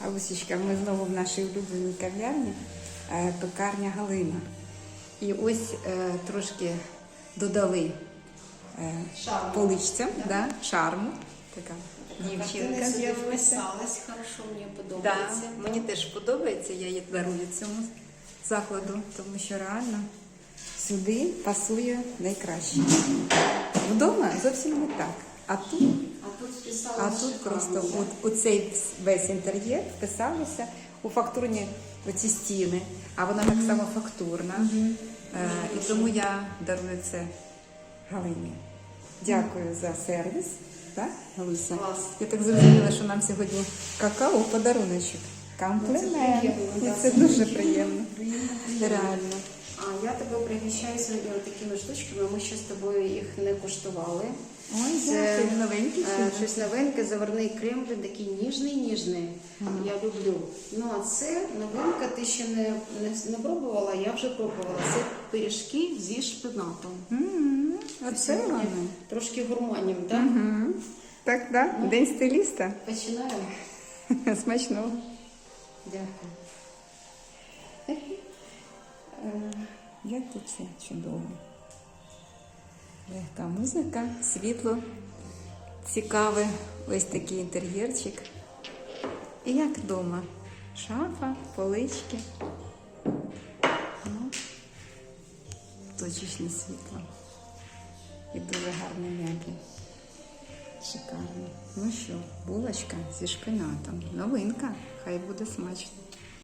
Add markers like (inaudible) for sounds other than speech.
Галусічка, ми знову в нашій улюбленій кав'ярні е, пекарня Галина. І ось е, трошки додали е, Шарму. поличцям, да. шарму. Така дівчинка з'явилася. хорошо, мені Да, подобається. мені теж подобається, я її дарую цьому закладу, тому що реально сюди пасує найкраще. Вдома зовсім не так. А тут, А тут а тут просто от, оцей весь інтер'єр вписалося у фактурні оці стіни, а вона так само фактурна. Е, і тому я дарую це Галині. Дякую за сервіс. Так, Галуся? Клас. Я так зрозуміла, що нам сьогодні какао подаруночок. Комплімент. приємно, да, це це дуже приємно. Реально. А я тебе пригощаю сьогодні такими штучками. Ми ще з тобою їх не куштували. Ой, Це, дякую, новенький е. Щось новеньке, заварний крем, він такий ніжний, ніжний. Я люблю. Ну а це новинка, ти ще не, не, не пробувала, я вже пробувала. Це пиріжки зі шпинатом. М, Оце Сьогодні воно. Трошки гурманів, так? Мгм. Так, так. День стиліста. Починаємо. (laughs) Смачного. Дякую. Тут це чудово. Легка музика, світло, цікаве, ось такий інтер'єрчик. І як вдома. Шафа, полички. Ну, точечне світло. І дуже гарні м'які. Шикарно. Ну що, булочка зі шпинатом. Новинка. Хай буде смачно.